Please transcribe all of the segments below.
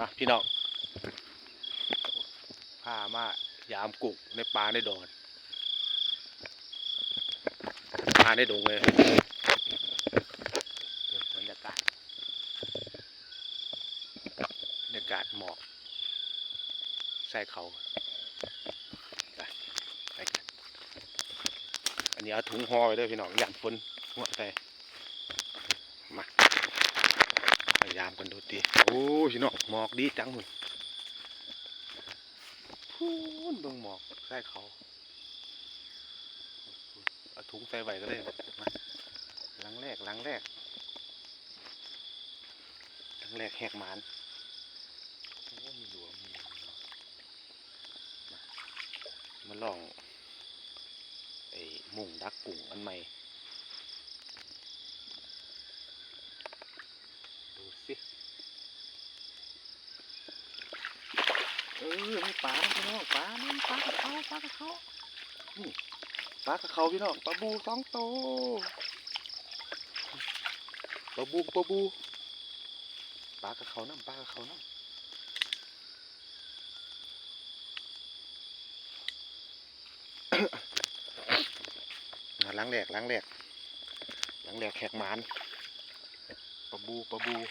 อะพี่น้องพามายามกุกในป่าในดอนป่าในดงเลยบรรยากาศบรรยากาศหมอกใส่เขาไปกันอันนี้เอาถุงห่อไว้ด้วยพี่น้องยันฝนหัวใส่มา ยายามกันดูดีโอ้ยพี่น้องหมอกดีจังหุ่นพูนเบิ่งหมอกใส่เขาเอาถุงใส่ไว้ก็ได้มาลังแรกลังแรกลังแรกแหกหมานโอ้มีหลวมมีหลวมาลองไอ้มุงดักกุ้งอันใหม่ ดูสิ เออมีปลาพี่น้องปลานี่ปลากระเขาปลากระเขานี่ปลากระเขาพี่น้องปลาบูสองตัวปลาบูปลาบูปลากระเขาน้ำปลากระเขาน้ำมาล้างแหลกล้างแหลกล้างแหลกแขกหมานปลาบูปลาบู เอ้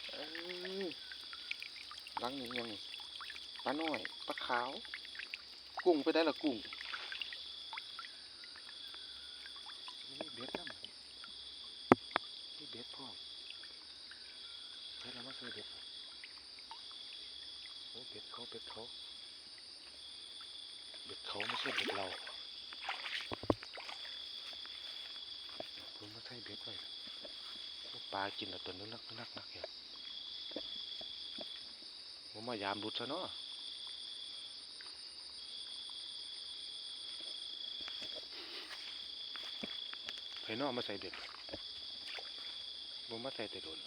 ย ล้างนี่ยังปลาหน้อยปลาขาว กุ้งไปได้ละกุ้งนี่เบ็ดน้ำนี่เบ็ดพ่อมเฮ้ยเรามาซื้อเบ็ดโอ้เบ็ดเขาเบ็ดเขาเบ็ดเขาไม่ใช่เบ็ดเราเพิ่งมาใส่เบ็ดไว้ปลากินแล้วตัวนึกนักนักนักอย่าง ผมมายามรุดซะเนาะไผนอมาใส่เบ็ดผมมาใส่แต่โดน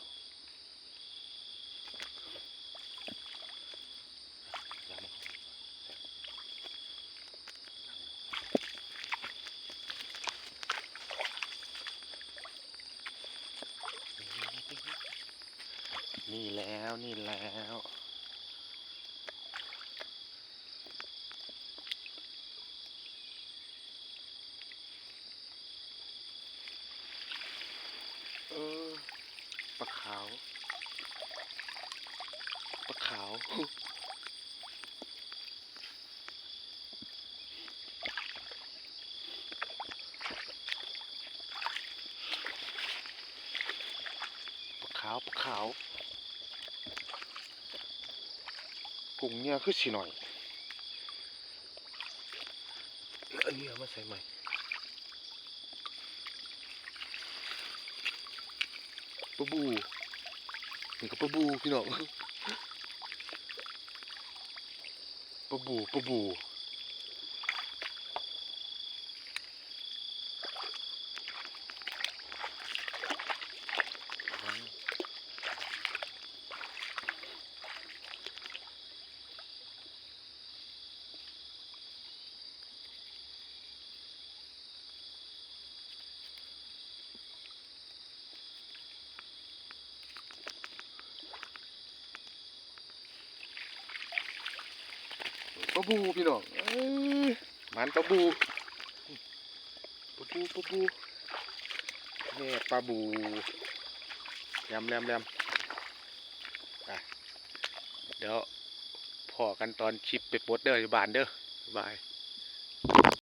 นี่แล้ว นี่แล้ว ออปลาขาวปลาขาวปลาขาวปลาขาวกุ้งเนี่ยคือสิหน่อยอันนี้เอามาใส่ใหม่ ปลาบูนี่ก็ปลาบูพี่น้องปลาบูปลาบู ปลาบูพี่น้องมันปลาบูปลาบูปลาบูแม่ปลาบูแยมแยมแยมอะเดี๋ยวพอกันตอนชิปไปปดเด้ออยู่บ้านเด้อบาย